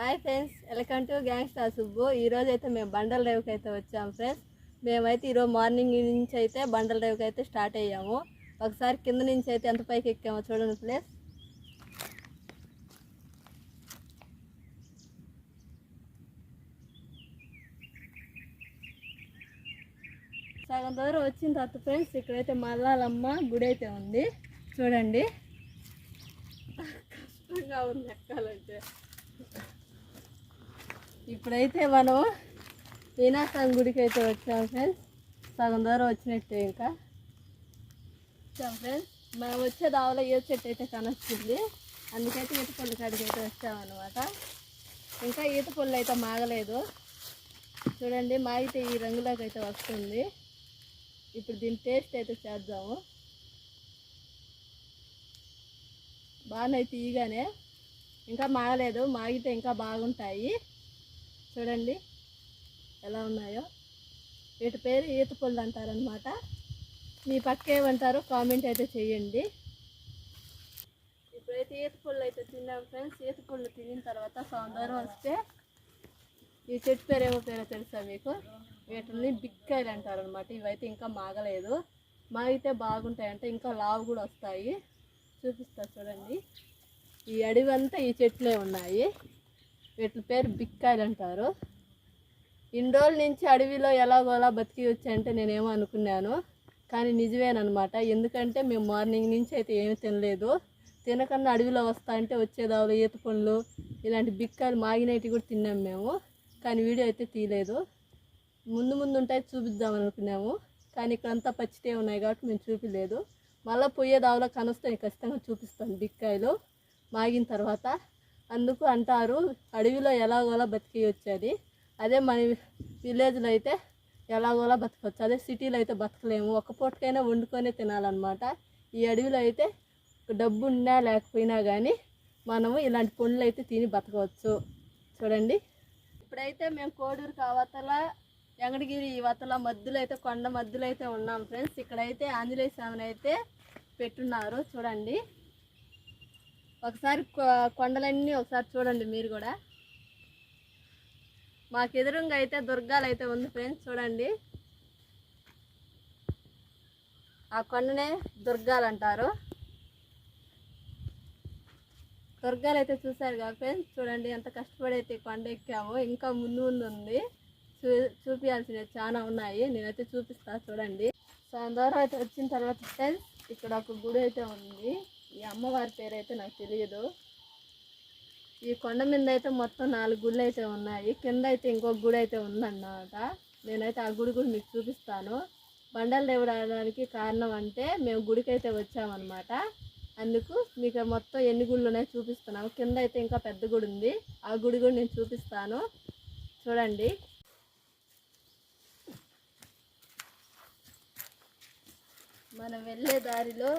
Hi friends welcome to gangster Subbu. ఈరోజు అయితే మేము బండల్ డ్రైవ్కి అయితే వచ్చాము ఫ్రెండ్స్. మేమైతే ఈరోజు మార్నింగ్ నుంచి అయితే బండల్ డ్రైవ్కి అయితే స్టార్ట్ అయ్యాము. ఒకసారి కింద నుంచి అయితే ఎంత పైకి ఎక్కామో చూడండి ప్లేస్ సగం దూరం వచ్చిన తర్వాత ఫ్రెండ్స్ ఇక్కడైతే మల్లాలమ్మ గుడి అయితే ఉంది. చూడండి. కష్టంగా ఉంది ఎక్కాలంటే. ఇప్పుడైతే మనం వినాయకం గుడికి అయితే వచ్చాం ఫ్రెండ్స్. సగం దూరం వచ్చినట్టే ఇంకా. వచ్చాం ఫ్రెండ్స్. మనం వచ్చే దావలో ఏ చెట్టు అయితే కనొస్తుంది అందుకైతే ఈత పళ్ళు కాడికి అయితే వచ్చామన్నమాట ఇంకా ఈత పళ్ళు అయితే మాగలేదు. చూడండి మాగితే ఈ రంగులోకి అయితే వస్తుంది. ఇప్పుడు దీని టేస్ట్ అయితే చేద్దాము. బాగానే తీయగానే. ఇంకా మాగలేదు మాగితే ఇంకా బాగుంటాయి. చూడండి. ఎలా ఉన్నాయో. వీటి పేరు ఈత పళ్ళు అంటారనమాట మీ పక్క ఏమంటారో కామెంట్ అయితే చేయండి. ఇప్పుడైతే ఈత పళ్ళు అయితే తిన్నాం ఫ్రెండ్స్. ఈత పళ్ళు తినిన తర్వాత సౌందర్యం వస్తే ఈ చెట్టు పేరు ఏమో పేరో తెలుసా మీకు? వీటిని బిక్కాయలు అంటారు అనమాట ఇవైతే ఇంకా మాగలేదు. మాగితే బాగుంటాయంటే. ఇంకా లావు కూడా వస్తాయి. చూపిస్తా చూడండి. ఈ అడవి అంతా ఈ చెట్లే ఉన్నాయి. వీటి పేరు బిక్కాయలు అంటారు. ఇన్ని రోజుల నుంచి అడవిలో ఎలాగోలా బతికివచ్చు అంటే నేనేమో అనుకున్నాను. కానీ నిజమేనమాట ఎందుకంటే మేము మార్నింగ్ నుంచి అయితే ఏమీ తినలేదు. తినకన్నా అడవిలో వస్తా అంటే వచ్చేదావులు ఈత పండ్లు ఇలాంటి బిక్కాయలు మాగినవి కూడా తిన్నాం మేము. కానీ వీడియో అయితే తీయలేదు. ముందు ముందు ఉంటాయి చూపిద్దాం అనుకున్నాము. కానీ ఇక్కడంతా పచ్చితే ఉన్నాయి కాబట్టి మేము చూపించలేదు మళ్ళీ పోయేదావులో కనొస్తే నేను ఖచ్చితంగా చూపిస్తాను బిక్కాయలు మాగిన తర్వాత. అందుకు అంటారు అడవిలో ఎలాగోలా బతికి వచ్చేది అదే మన విలేజ్లో అయితే ఎలాగోలా బతకవచ్చు. అదే సిటీలో అయితే బతకలేము. ఒక పూటకైనా వండుకొనే తినాలన్నమాట. ఈ అడవిలో అయితే డబ్బు ఉన్నా లేకపోయినా కానీ మనము ఇలాంటి పండ్లు అయితే తిని బతకవచ్చు. చూడండి. ఇప్పుడైతే మేము కోడూరు కావతల వెంకటగిరి ఇవతల మధ్యలో అయితే కొండ మధ్యలో అయితే ఉన్నాం ఫ్రెండ్స్. ఇక్కడైతే ఆంజనేయ స్వామిని అయితే పెట్టున్నారు. చూడండి. ఒకసారి కొ- కొండలన్నీ ఒకసారి చూడండి మీరు కూడా. మాకు ఎదురుగా అయితే దుర్గాలు అయితే ఉంది ఫ్రెండ్స్ చూడండి. ఆ కొండనే దుర్గాలు అంటారు. దుర్గాలు అయితే చూసారు కదా ఫ్రెండ్స్ చూడండి ఎంత కష్టపడి అయితే కొండ ఎక్కామో. ఇంకా ముందు ముందు ఉంది. చూ చూపించాల్సినవి చాలా ఉన్నాయి. నేనైతే చూపిస్తాను చూడండి. సో దూరం అయితే వచ్చిన తర్వాత ఫ్రెండ్స్ ఇక్కడ ఒక గుడి అయితే ఉంది. ఈ అమ్మవారి పేరు అయితే నాకు తెలియదు ఈ కొండ మీద అయితే మొత్తం నాలుగు గుళ్ళు అయితే ఉన్నాయి. కింద అయితే ఇంకొక గుడి అయితే ఉందన్నమాట. నేనైతే ఆ గుడి కూడా మీకు చూపిస్తాను. బండల దేవుడు ఆడడానికి కారణం అంటే మేము గుడికి అయితే వచ్చామన్నమాట. అందుకు మీకు మొత్తం ఎన్ని గుళ్ళు ఉన్నాయో చూపిస్తున్నాము. కింద అయితే ఇంకా పెద్ద గుడి ఉంది. ఆ గుడి కూడా నేను చూపిస్తాను. చూడండి. మనం వెళ్ళే దారిలో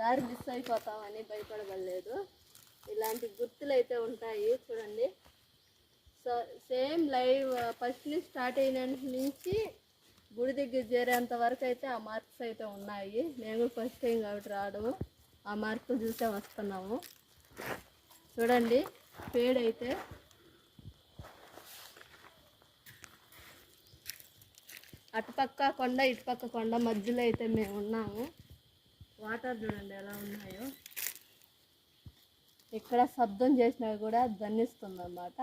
దారి మిస్ అయిపోతామని భయపడగలేదు ఇలాంటి గుర్తులు అయితే ఉంటాయి. చూడండి. సో సేమ్ లైవ్ ఫస్ట్ నుంచి స్టార్ట్ అయిన నుంచి గుడి దగ్గర చేరేంత వరకు అయితే ఆ మార్క్స్ అయితే ఉన్నాయి. నేను కూడా ఫస్ట్ టైం కాబట్టి రావడము ఆ మార్కులు చూసే వస్తున్నాము. చూడండి. పేడ్ అయితే. అటుపక్క కొండ ఇటుపక్క కొండ మధ్యలో అయితే మేము ఉన్నాము. వాటర్ చూడండి ఎలా ఉన్నాయో. ఇక్కడ శబ్దం చేసినా కూడా దండిస్తుంది అన్నమాట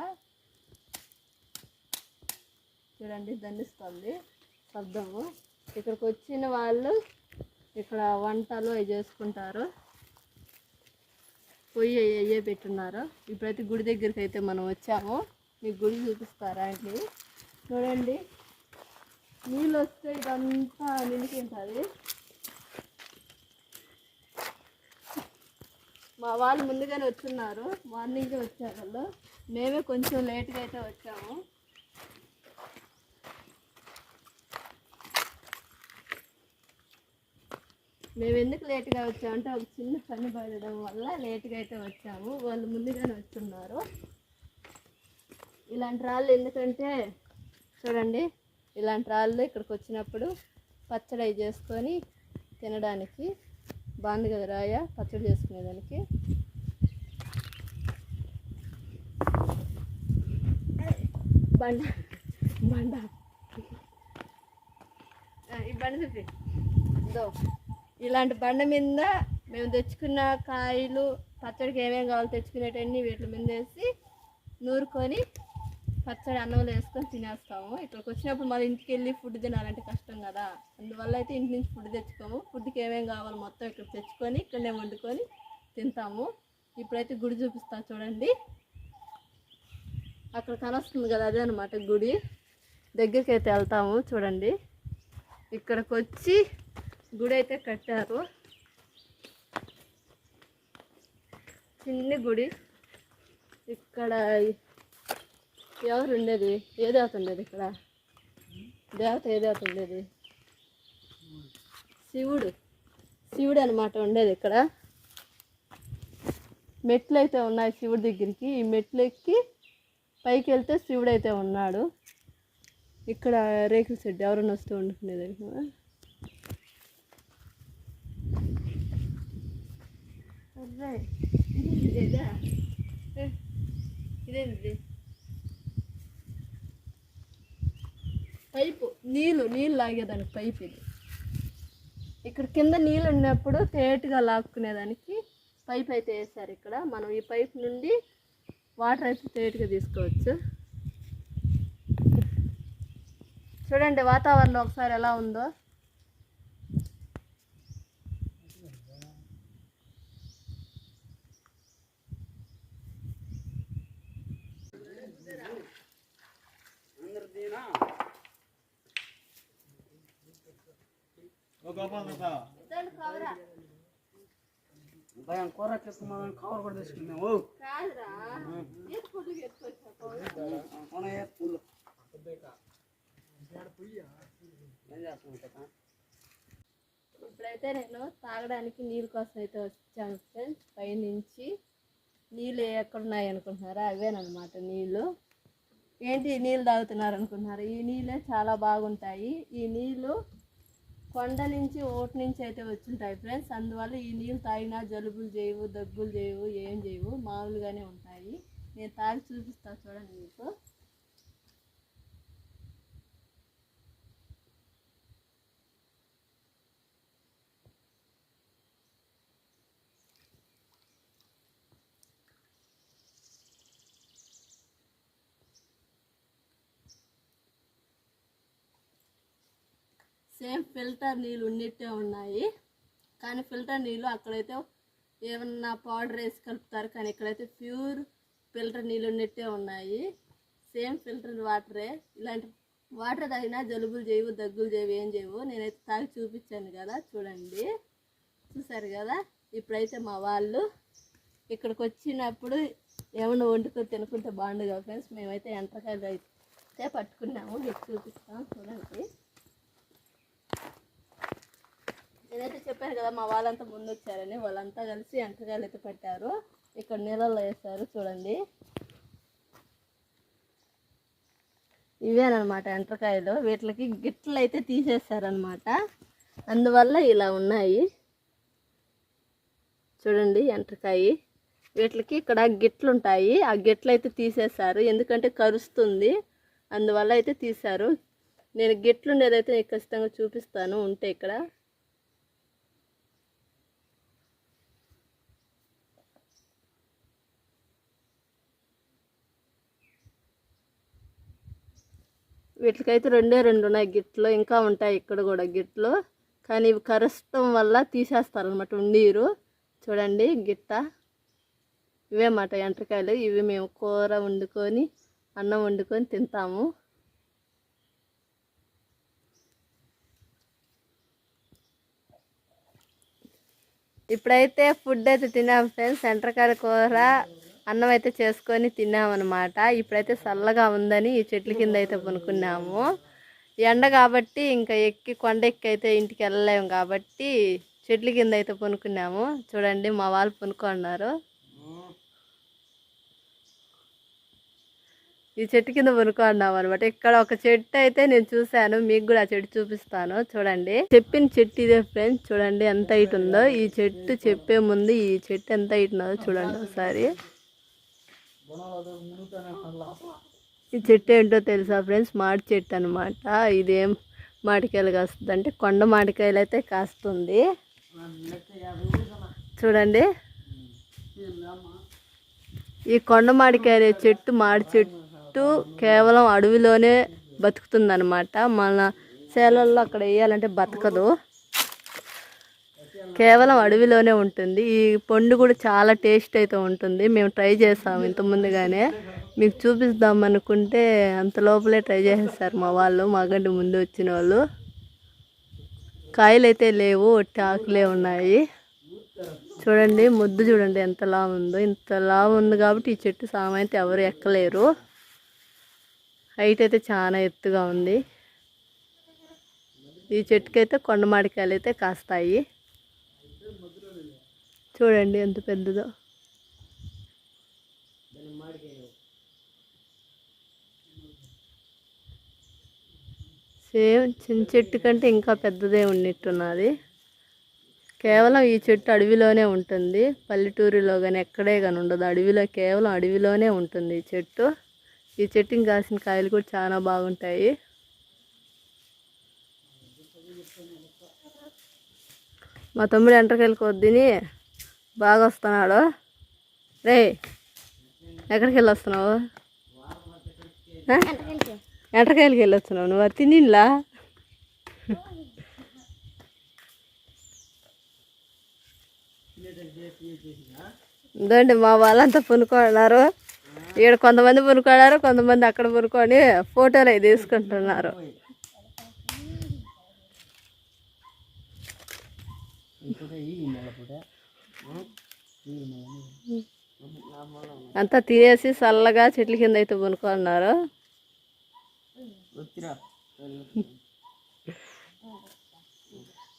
చూడండి దండిస్తుంది శబ్దము. ఇక్కడికి వచ్చిన వాళ్ళు ఇక్కడ వంటలు అవి చేసుకుంటారు. పొయ్యి అయ్యే పెట్టున్నారు. ఇప్పుడైతే గుడి దగ్గరికి అయితే మనం వచ్చాము. మీకు గుడి చూపిస్తారా అండి? చూడండి. నీళ్ళు వస్తే ఇదంతా నిండికి మా వాళ్ళు ముందుగానే వచ్చున్నారు. మార్నింగే వచ్చారు వాళ్ళు. మేమే కొంచెం లేట్గా అయితే వచ్చాము. మేము ఎందుకు లేట్గా వచ్చామంటే ఒక చిన్న పని పడడం వల్ల లేట్గా అయితే వచ్చాము. వాళ్ళు ముందుగానే వచ్చున్నారు ఇలాంటి రాళ్ళు ఎందుకంటే చూడండి ఇలాంటి రాళ్ళు ఇక్కడికి వచ్చినప్పుడు పచ్చడి చేసుకొని తినడానికి బాగుంది కదా రాయ పచ్చడి చేసుకునేదానికి. బండ బండ. ఈ బండ చూపి. ఇదో. ఇలాంటి బండ మీద మేము తెచ్చుకున్న కాయలు పచ్చడికి ఏమేమి కావాలో తెచ్చుకునేటన్ని వీటి మీద వేసి నూరుకొని పచ్చడి అన్నంలో వేసుకొని తినేస్తాము. ఇక్కడికి వచ్చినప్పుడు మళ్ళీ ఇంటికి వెళ్ళి ఫుడ్ తినాలంటే కష్టం కదా. అందువల్ల అయితే ఇంటి నుంచి ఫుడ్ తెచ్చుకోము. ఫుడ్కి ఏమేమి కావాలో మొత్తం ఇక్కడ తెచ్చుకొని ఇక్కడనే వండుకొని తింటాము. ఇప్పుడైతే గుడి చూపిస్తా చూడండి. అక్కడ కనొస్తుంది కదా అదే అనమాట గుడి. దగ్గరికి అయితే వెళ్తాము చూడండి. ఇక్కడికి వచ్చి గుడి అయితే కట్టారు. చిన్న గుడి. ఇక్కడ ఎవరు ఉండేది? ఏ దేవత ఉండేది ఇక్కడ? దేవత ఏ దేవత ఉండేది? శివుడు. శివుడు అనమాట ఉండేది ఇక్కడ. మెట్లు అయితే ఉన్నాయి శివుడి దగ్గరికి. ఈ మెట్లు ఎక్కి పైకి వెళ్తే శివుడు అయితే ఉన్నాడు. ఇక్కడ రేకుల షెడ్ ఎవరైనా వస్తూ వండుకునేది కదా ఇదేంటిది ఇదేంటిది పైపు నీళ్ళు నీళ్ళు లాగేదానికి పైప్ ఇది. ఇక్కడ కింద నీళ్ళు ఉన్నప్పుడు తేటగా లాక్కునేదానికి పైప్ అయితే వేసారు ఇక్కడ. మనం ఈ పైప్ నుండి వాటర్ అయితే తేటగా తీసుకోవచ్చు. చూడండి వాతావరణం ఒకసారి ఎలా ఉందో. భయం కూర కవర్ కూడా తీసుకున్నాము ఇప్పుడైతే నేను తాగడానికి నీళ్ళ కోసం అయితే వచ్చాను ఫ్రెండ్స్. పైనుంచి నీళ్ళు ఎక్కడ ఉన్నాయి అనుకుంటున్నారా? అవేనమాట నీళ్ళు. ఏంటి నీళ్ళు తాగుతున్నారు అనుకుంటున్నారు? ఈ నీళ్ళే చాలా బాగుంటాయి. ఈ నీళ్ళు కొండ నుంచి ఓటు నుంచి అయితే వచ్చుంటాయి ఫ్రెండ్స్. అందువల్ల ఈ నీళ్ళు తాగినా జలుబులు చేయవు దగ్గులు చేయవు ఏం చేయవు మామూలుగానే ఉంటాయి. నేను తాగి చూపిస్తాను చూడండి మీకు. సేమ్ ఫిల్టర్ నీళ్ళు ఉన్నట్టే ఉన్నాయి. కానీ ఫిల్టర్ నీళ్ళు అక్కడైతే ఏమన్నా పౌడర్ వేసి కలుపుతారు. కానీ ఇక్కడైతే ప్యూర్ ఫిల్టర్ నీళ్ళు ఉన్నట్టే ఉన్నాయి. సేమ్ ఫిల్టర్ వాటరే. ఇలాంటి వాటర్ తాగినా జలుబులు చేయవు దగ్గులు చేయవు ఏం చేయవు. నేనైతే తాగి చూపించాను కదా చూడండి. చూసారు కదా? ఇప్పుడైతే మా వాళ్ళు ఇక్కడికి వచ్చినప్పుడు ఏమన్నా వండుకొని తినుకుంటే బాగుండు కదా ఫ్రెండ్స్. మేమైతే ఎంటకాయలు అయితే పట్టుకున్నాము. మీకు చూపిస్తాం. చూడండి. ఏదైతే చెప్పారు కదా మా వాళ్ళంతా ముందు వచ్చారని వాళ్ళంతా కలిసి ఎంటకాయలు అయితే పెట్టారు. ఇక్కడ నీళ్ళల్లో వేస్తారు చూడండి. ఇవేనమాట ఎంటకాయలు వీటికి గిట్లు అయితే తీసేస్తారనమాట అందువల్ల ఇలా ఉన్నాయి. చూడండి ఎంటకాయ వీటికి ఇక్కడ గిట్లు ఉంటాయి ఆ గిట్లు అయితే తీసేస్తారు ఎందుకంటే కరుస్తుంది. అందువల్ల అయితే తీశారు. నేను గిట్లు ఉండేదైతే నేను ఖచ్చితంగా చూపిస్తాను. ఉంటే ఇక్కడ. వీటికైతే రెండే రెండు ఉన్నాయి గిట్లు ఇంకా ఉంటాయి ఇక్కడ కూడా గిట్లు. కానీ ఇవి కరస్టం వల్ల తీసేస్తారు అనమాట ఉండీరు. చూడండి గిట్ట. ఇవే మాట ఎంటకాయలు ఇవి మేము కూర వండుకొని అన్నం వండుకొని తింటాము. ఇప్పుడైతే ఫుడ్ అయితే తిన్నాం ఫ్రెండ్స్. ఎంటకాయ కూర అన్నం అయితే చేసుకొని తిన్నామన్నమాట. ఇప్పుడైతే చల్లగా ఉందని ఈ చెట్ల కింద అయితే పనుకున్నాము. ఎండ కాబట్టి ఇంకా ఎక్కి కొండ ఎక్కి అయితే ఇంటికి వెళ్ళలేము కాబట్టి చెట్ల కింద అయితే పనుకున్నాము. చూడండి మా వాళ్ళు పనుకున్నారు. ఈ చెట్టు కింద పనుకున్నాం అనమాట ఇక్కడ ఒక చెట్టు అయితే నేను చూశాను. మీకు కూడా ఆ చెట్టు చూపిస్తాను. చూడండి. చెప్పిన చెట్టు ఇదే ఫ్రెండ్స్. చూడండి ఎంత హైట్ ఉందో. ఈ చెట్టు చెప్పే ముందు ఈ చెట్టు ఎంత హైట్ ఉన్నదో చూడండి ఒకసారి. ఈ చెట్టు ఏంటో తెలుసా ఫ్రెండ్స్? మాడి చెట్టు అనమాట ఇదేం మామిడికాయలు కాస్తుంది అంటే కొండ మామిడికాయలు అయితే కాస్తుంది. చూడండి. ఈ కొండ మామిడికాయ చెట్టు మాడి చెట్టు కేవలం అడవిలోనే బతుకుతుందనమాట మన సేలల్లో అక్కడ వేయాలంటే బతకదు. కేవలం అడవిలోనే ఉంటుంది. ఈ పండు కూడా చాలా టేస్ట్ అయితే ఉంటుంది. మేము ట్రై చేసాము ఇంత ముందుగానే. మీకు చూపిస్తాం అనుకుంటే అంత లోపలే ట్రై చేసేస్తారు మా వాళ్ళు మాకంటే ముందు వచ్చిన వాళ్ళు. కాయలు అయితే లేవు ఒట్టి ఆకులే ఉన్నాయి. చూడండి ముద్దు చూడండి ఎంత లావు ఉందో. ఇంత లావు ఉంది కాబట్టి ఈ చెట్టు సామైతే ఎవరు ఎక్కలేరు. హైట్ అయితే చాలా ఎత్తుగా ఉంది. ఈ చెట్టుకైతే కొండమాడికాయలు అయితే కాస్తాయి. చూడండి ఎంత పెద్దదో. సేమ్ చిన్న చెట్టు కంటే ఇంకా పెద్దదే ఉన్నట్టున్నది. కేవలం ఈ చెట్టు అడవిలోనే ఉంటుంది. పల్లెటూరులో కానీ ఎక్కడే కానీ ఉండదు. అడవిలో కేవలం అడవిలోనే ఉంటుంది ఈ చెట్టు. ఈ చెట్టుకి కాసిన కాయలు కూడా చాలా బాగుంటాయి. మా తమ్ముడు ఎంటకెళ్ళి కొద్దిని బాగా వస్తున్నాడు రే ఎక్కడికి వెళ్ళి వస్తున్నావు ఎంటకాయలకి వెళ్ళి వస్తున్నావు నువ్వు అది తినిలా ఇదండి మా వాళ్ళంతా పునుకున్నారు ఇక్కడ కొంతమంది పునుకున్నారు కొంతమంది అక్కడ పునుకొని ఫోటోలు అవి తీసుకుంటున్నారు. అంతా తినేసి చల్లగా చెట్ల కింద అయితే పునుకున్నారు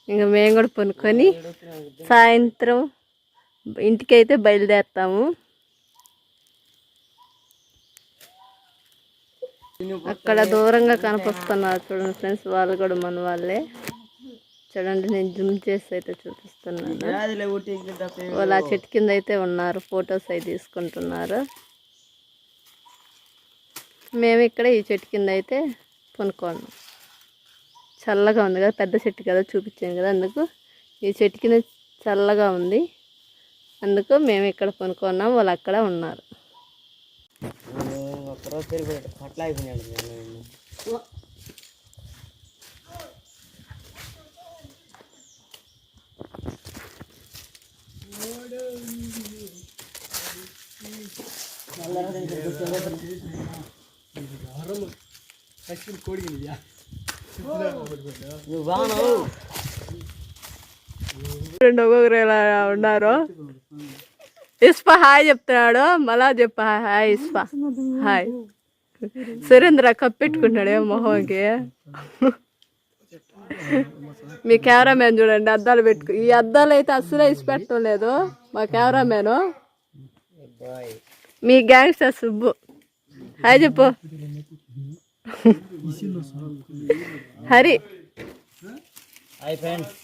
ఇంకా మేము కూడా పునుకొని సాయంత్రం ఇంటికి అయితే బయలుదేరుతాము. అక్కడ దూరంగా కనిపిస్తున్నారు చూడండి ఫ్రెండ్స్ వాళ్ళు కూడా మన వాళ్ళే. చూడండి నేను జూమ్ చేసి అయితే చూపిస్తున్నాను. వాళ్ళు ఆ చెట్టు కింద అయితే ఉన్నారు ఫొటోస్ అవి తీసుకుంటున్నారు. మేము ఇక్కడ ఈ చెట్టు కింద అయితే కొనుక్కున్నాం చల్లగా ఉంది కదా పెద్ద చెట్టు కదా చూపించాను కదా అందుకు. ఈ చెట్టు కింద చల్లగా ఉంది అందుకు మేము ఇక్కడ కొనుక్కున్నాం వాళ్ళు అక్కడ ఉన్నారు. రెండు ఒక్కొక్కరు ఇలా ఉన్నారు? ఇస్పా హాయ్ చెప్తున్నాడు. మళ్ళా చెప్ప. హాయ్ ఇస్పా. హాయ్. సురేంద్ర కప్పెట్టుకుంటున్నాడు ఏ మొహంకి. మీ కెమెరామ్యాన్ చూడండి అద్దాలు పెట్టుకు ఈ అద్దాలు అయితే అస్సలే ఇసి పెట్టడం లేదు మా కెమెరామ్యాన్. బాయ్. మీ గ్యాంగ్స్టర్ సుబ్బు హాయ్ చెప్పు. హరి. హాయ్ ఫ్రెండ్స్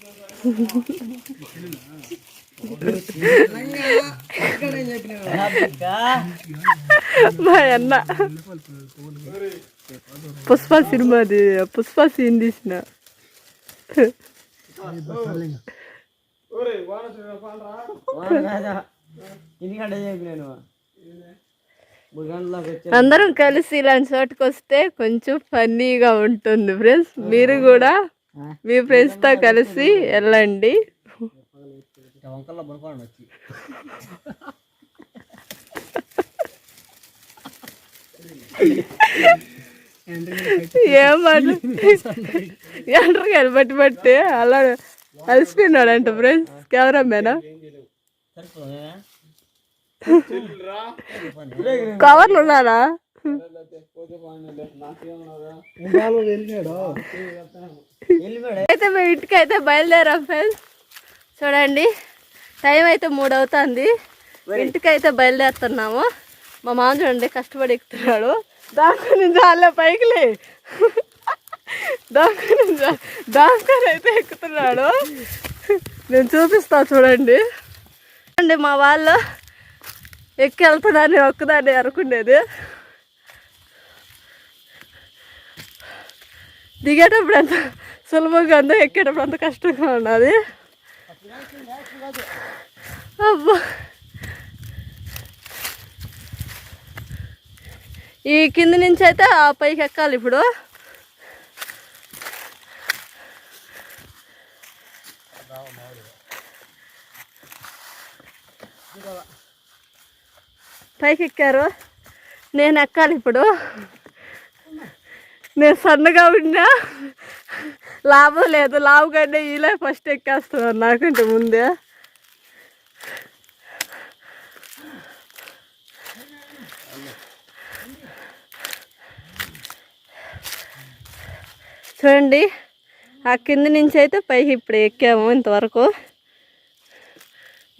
అన్న. పుష్ప సినిమాది పుష్ప సీన్ తీసిన. ఎందుకంటే చెప్పినాను అందరం కలిసి ఇలాంటి చోటుకు వస్తే కొంచెం ఫన్నీగా ఉంటుంది ఫ్రెండ్స్. మీరు కూడా మీ ఫ్రెండ్స్తో కలిసి వెళ్ళండి. వంకల్లో పడుకోండి వచ్చి. ఏం మాటలు ఎంటర్కాయలు బట్టి బట్టి అలా అలసిపోయినాడంట ఫ్రెండ్స్. కెమెరామేనా కవర్లు ఉన్నారా? అయితే మేము ఇంటికి అయితే బయలుదేరాం ఫ్రెండ్స్. చూడండి టైం అయితే మూడు అవుతుంది ఇంటికి అయితే బయలుదేరుతున్నాము. మా మామ చూడండి కష్టపడి ఎక్కుతున్నాడు. దాని చాలా పైకిలే దాని దాక్కుని అయితే ఎక్కుతున్నాడు. నేను చూపిస్తా చూడండి. చూడండి మా వాళ్ళు ఎక్కి వెళ్తుందని ఒక్కదాన్ని అనుకునేది. దిగేటప్పుడు ఎంత సులభంగా ఉందో ఎక్కేటప్పుడు అంత కష్టంగా ఉన్నది. అబ్బా! ఈ కింది నుంచి అయితే ఆ పైకి ఎక్కాలి ఇప్పుడు. పైకి ఎక్కారు నేను ఎక్కాలి ఇప్పుడు. నేను సన్నగా ఉన్నా లాభం లేదు. లావు కంటే ఇలా ఫస్ట్ ఎక్కేస్తున్నారు నాకంటే ముందే. చూడండి ఆ కింద నుంచి అయితే పైకి ఇప్పుడు ఎక్కాము ఇంతవరకు.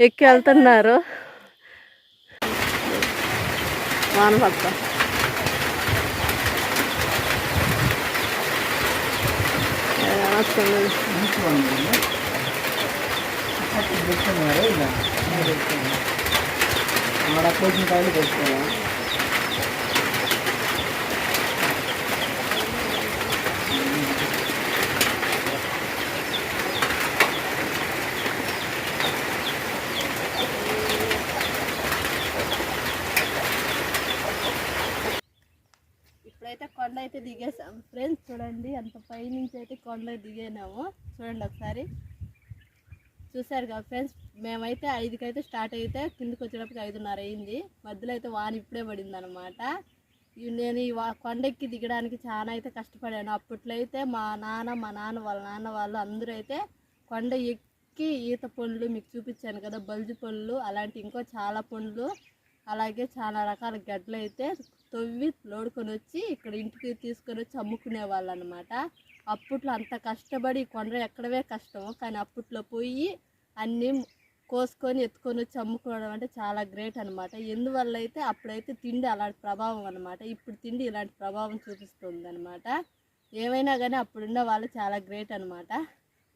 ఎక్కి వెళ్తున్నారు. వాన పడతా వస్తుంది ఆడ కోసిన కాయలు పెట్టుకోవా ఇప్పుడైతే కొండ అయితే ఫ్రెండ్స్ చూడండి అంత పైనుంచి అయితే కొండ దిగేనాము. చూడండి ఒకసారి. చూసారు కదా ఫ్రెండ్స్ మేమైతే ఐదుకైతే స్టార్ట్ అయితే కిందకి వచ్చేటప్పటికి ఐదున్నర అయింది. మధ్యలో అయితే వాన ఇప్పుడే పడింది అనమాట నేను ఈ కొండెక్కి దిగడానికి చాలా అయితే కష్టపడాను. అప్పట్లో అయితే మా నాన్న మా నాన్న వాళ్ళ నాన్న వాళ్ళు అందరూ అయితే కొండ ఎక్కి ఈత పండ్లు మీకు చూపించాను కదా బల్జు పండ్లు అలాంటి ఇంకో చాలా పండ్లు అలాగే చాలా రకాల గడ్డలు అయితే తవ్వి లోడుకొని వచ్చి ఇక్కడ ఇంటికి తీసుకొని వచ్చి అమ్ముకునే వాళ్ళు అనమాట అప్పట్లో అంత కష్టపడి కొండ ఎక్కడవే కష్టము. కానీ అప్పట్లో పోయి అన్నీ కోసుకొని ఎత్తుకొని వచ్చి అమ్ముకోవడం అంటే చాలా గ్రేట్ అనమాట. ఎందువల్ల అయితే అప్పుడైతే తిండి అలాంటి ప్రభావం అనమాట. ఇప్పుడు తిండి ఇలాంటి ప్రభావం చూపిస్తుంది అనమాట ఏమైనా కానీ అప్పుడున్న వాళ్ళు చాలా గ్రేట్ అనమాట.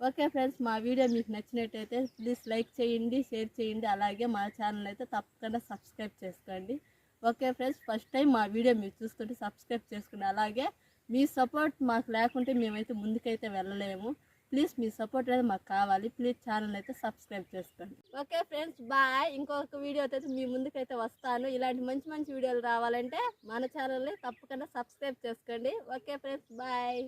ఓకే ఫ్రెండ్స్ మా వీడియో మీకు నచ్చినట్టయితే ప్లీజ్ లైక్ చేయండి షేర్ చేయండి. అలాగే మా ఛానల్ అయితే తప్పకుండా సబ్స్క్రైబ్ చేసుకోండి. ఓకే ఫ్రెండ్స్ ఫస్ట్ టైం మా వీడియో మీరు చూస్తుంటే సబ్స్క్రైబ్ చేసుకోండి అలాగే మీ సపోర్ట్ మాకు లేకుంటే మేమైతే ముందుకైతే వెళ్ళలేము. ప్లీజ్ మీ సపోర్ట్ అనేది మాకు కావాలి. ప్లీజ్ ఛానల్ అయితే సబ్స్క్రైబ్ చేసుకోండి. Okay friends bye. ఇంకొక వీడియో అయితే మీ ముందుకైతే వస్తాను. ఇలాంటి మంచి మంచి వీడియోలు రావాలంటే మన ఛానల్ని తప్పకుండా సబ్స్క్రైబ్ చేసుకోండి. Okay friends bye.